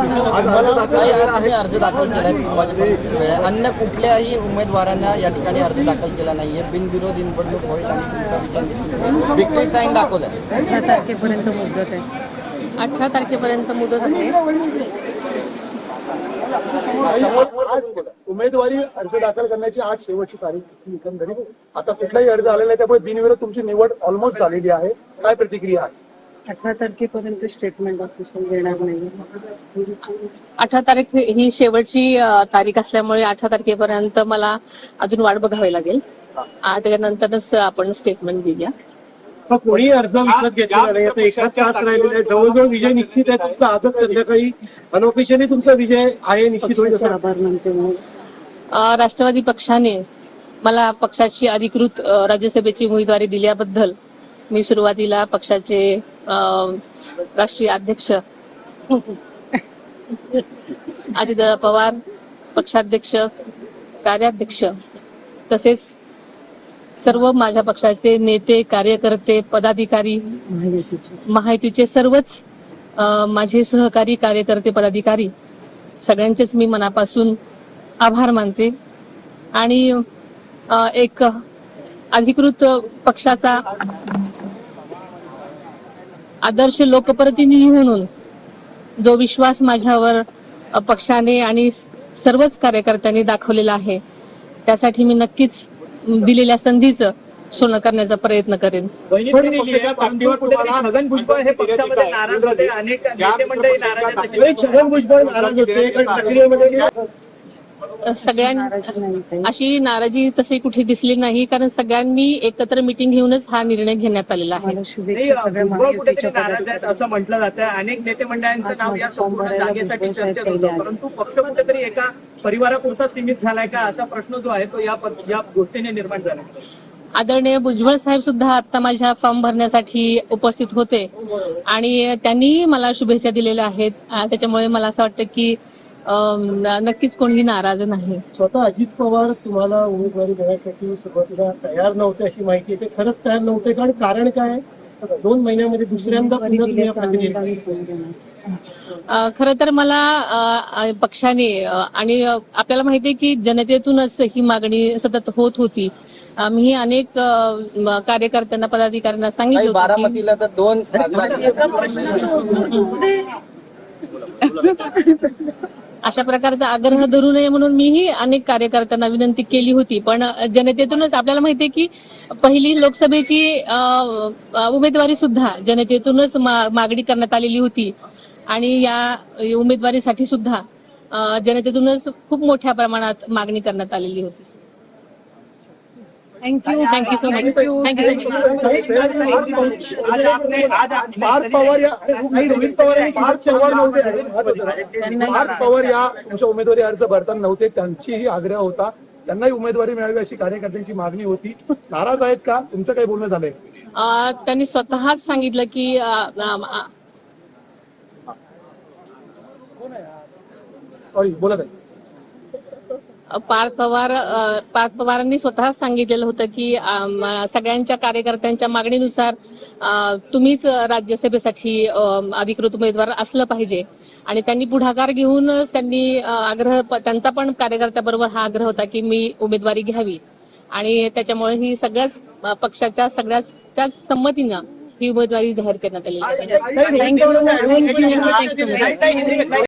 तुम्ही अर्ज दाखल केलाय वेळ अन्य कुठल्याही उमेदवारांना या ठिकाणी अर्ज दाखल केला नाहीये. बिनविरोध निवडणूक होईल आणि विक्ट्री साईन दाखवलाय. अठरा तारखेपर्यंत मुदत आहे. अठरा तारखेपर्यंत मुदत आहे. आज उमेदवारी अर्ज दाखल करण्याची आज शेवटची तारीख एकंदरीत आता कुठलाही अर्ज आलेला आहे त्यामुळे बिनविरोध तुमची निवड ऑलमोस्ट झालेली आहे. काय प्रतिक्रिया आहे? अठरा तारखेपर्यंत स्टेटमेंट ऑफिशियल देणार नाही अठरा तारीख ही शेवटची अ, तारीख असल्यामुळे अठरा तारखेपर्यंत मला अजून वाट बघावी लागेल. आ, त्याच्यानंतरच आपण स्टेटमेंट देऊया कोणी अर्ज विकत घेतलेला नाही आता एकाच तास राहिलेला आहे. जवळजवळ विजय निश्चित आहे तुमचा आजच संध्याकाळी अनऑफिशियली तुमचा विजय आहे निश्चित होईल पक्षाचे असं आभार मानते म्हणून अ, राष्ट्रवादी पक्षाने मला पक्षाची अधिकृत अ, राज्यसभेची उमेदवारी दिल्याबद्दल मी सुरुवातीला पक्षाचे राष्ट्रीय अध्यक्ष. अजित पवार पक्षाध्यक्ष कार्याध्यक्ष. तसेच सर्व माझ्या पक्षाचे नेते कार्यकर्ते पदाधिकारी महायुतीचे सर्वच माझे सहकारी कार्यकर्ते पदाधिकारी सगळ्यांचेच मी मनापासून आभार मानते. आणि एक अधिकृत पक्षाचा आदर्श लोकप्रतिनिधी म्हणून जो विश्वास माझ्यावर पक्षाने आणि सर्वच कार्यकर्त्यांनी दाखवलेला आहे त्यासाठी मी नक्कीच दिलेल्या संधीचं सोनं करण्याचा प्रयत्न करेन. छगन भुजबळ हे पक्षामध्ये नाराज होते. अनेक नेते मंडळी भुजबळ नाराज होते. पण प्रक्रियेमध्ये अ, सगळ्यां नाराजी नाही काही. अशी नाराजी तशी कुठे दिसली नाही कारण सगळ्यांनी एकत्र मिटिंग घेऊनच हा निर्णय घेण्यात आलेला आहे. असं म्हटलं जातं अनेक नेते मंडळांचं नाव या संपूर्ण जागेसाठी चर्चेत होतं. परंतु पक्ष कुठेतरी एका परिवारापुरता सीमित झालाय का असा प्रश्न जो आहे तो या गोष्टीने निर्माण झाला आदरणीय भुजबळ साहेब सुद्धा आता माझ्या फॉर्म भरण्यासाठी उपस्थित होते. आणि त्यांनीही मला शुभेच्छा दिलेल्या आहेत. त्याच्यामुळे मला असं वाटतं की नक्कीच कोणीही नाराज नाही. स्वतः अजित पवार तुम्हाला उमेदवारी देण्यासाठी सुरुवातीला तयार नव्हते अशी माहिती आहे. ते खरंच तयार नव्हते. कारण कारण काय? दोन महिन्यामध्ये दुसऱ्यांदा खरं तर मला पक्षाने आणि आपल्याला माहिती आहे की जनतेतूनच ही मागणी सतत होत होती. आम्ही अनेक कार्यकर्त्यांना पदाधिकाऱ्यांना सांगितलं बारामतीला तर दोन अशा प्रकारचा आग्रह धरू नये म्हणून मीही अनेक कार्यकर्त्यांना विनंती केली होती. पण जनतेतूनच आपल्याला माहितीये की पहिली लोकसभेची उमेदवारी सुद्धा जनतेतूनच मागणी करण्यात आलेली होती. आणि या उमेदवारीसाठी सुद्धा जनतेतूनच खूप मोठ्या प्रमाणात मागणी करण्यात आलेली होती. Thank you thank you so much thank you Parth Pawar या नाही, रोहित पवार आणि पार्थ पवार नव्हते पार्थ पवार या तुमच्या उमेदवारी अर्ज भरताना नव्हते त्यांचीही आग्रह होता त्यांनाही उमेदवारी मिळावी अशी कार्यकर्त्यांची मागणी होती नाराज आहेत का तुमचं काही बोलणं झालंय त्यांनी स्वतःच सांगितलं की सॉरी बोलत आहे पार्थ पवार पार्थ पवारांनी स्वतःच सांगितलेलं होतं की सगळ्यांच्या कार्यकर्त्यांच्या मागणीनुसार तुम्हीच राज्यसभेसाठी अधिकृत उमेदवार असलं पाहिजे. आणि त्यांनी पुढाकार घेऊनच त्यांनी आग्रह त्यांचा पण कार्यकर्त्याबरोबर हा आग्रह होता की मी उमेदवारी घ्यावी. आणि त्याच्यामुळे ही सगळ्याच पक्षाच्या सगळ्याच संमतीनं ही उमेदवारी जाहीर करण्यात आलेली